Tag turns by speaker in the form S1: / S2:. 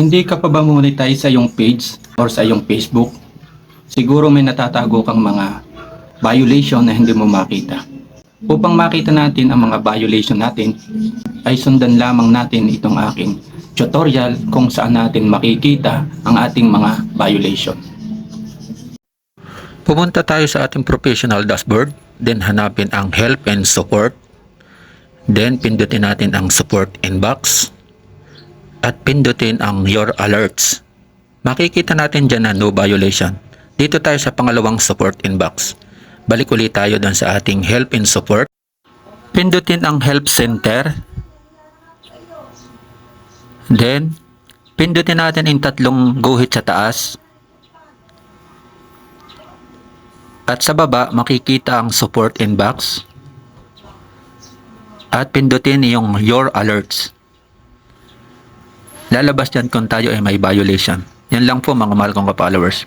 S1: Hindi ka pa ba monetize sa iyong page or sa iyong Facebook? Siguro may natatago kang mga violation na hindi mo makita. Upang makita natin ang mga violation natin, ay sundan lamang natin itong aking tutorial kung saan natin makikita ang ating mga violation.
S2: Pumunta tayo sa ating professional dashboard, then hanapin ang help and support. Then pindutin natin ang support inbox at pindutin ang your alerts. Makikita natin dyan na no violation. Dito tayo sa pangalawang support inbox. Balik ulit tayo dun sa ating help and support. Pindutin ang help center. Then, pindutin natin yung tatlong guhit sa taas. At sa baba, makikita ang support inbox. At pindutin yung your alerts. Lalabas dyan kung tayo ay may violation. Yan lang po mga mahal kong ka-followers.